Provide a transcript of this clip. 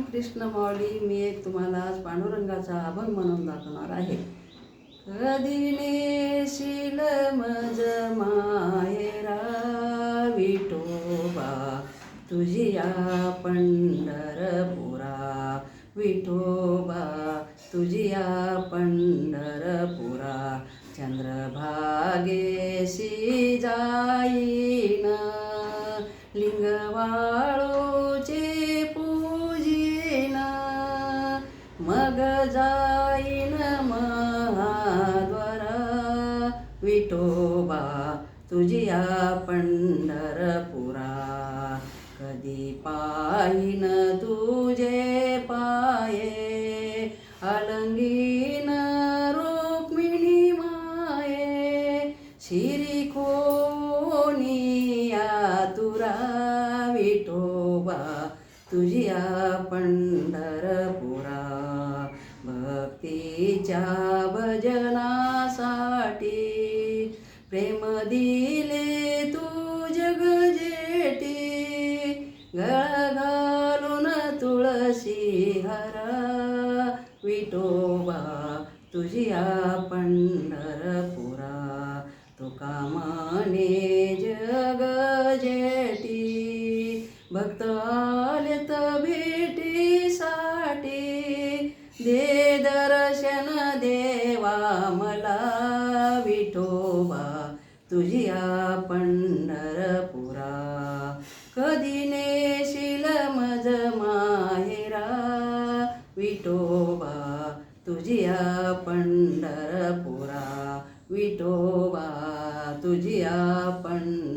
रामकृष्ण माऊली मी एक तुम्हाला आज पांडुरंगाचा अभंग म्हणून दाखवणार आहे. कधी शिल मज मायरा विठोबा तुझी या पंढरपुरा. विठोबा तुझी या पंढरपुरा. चंद्रभागेशी जाईन लिंगवाळ जाईन महाद्वारा. विठोबा तुझी या पंढरपुरा. कधी पाहिन तुझे पाये अलंगीन रुक्मिणी माये. शिरी कोनिया तुरा विठोबा तुझिया पंढरपुरा. भक्तीच्या भजनासाठी प्रेम दिले तू जगजेटी गळ घालून तुळशी हरा विठोबा तुझिया पंढरपुरा तुका माने जग जेटी. भक्त आलेत भेटीसाठी. दे देवा मला विठोबा तुझिया पंढरपुरा कधी नेशील मज माहेरा विठोबा तुझिया पंढरपुरा विठोबा तुझिया पंढ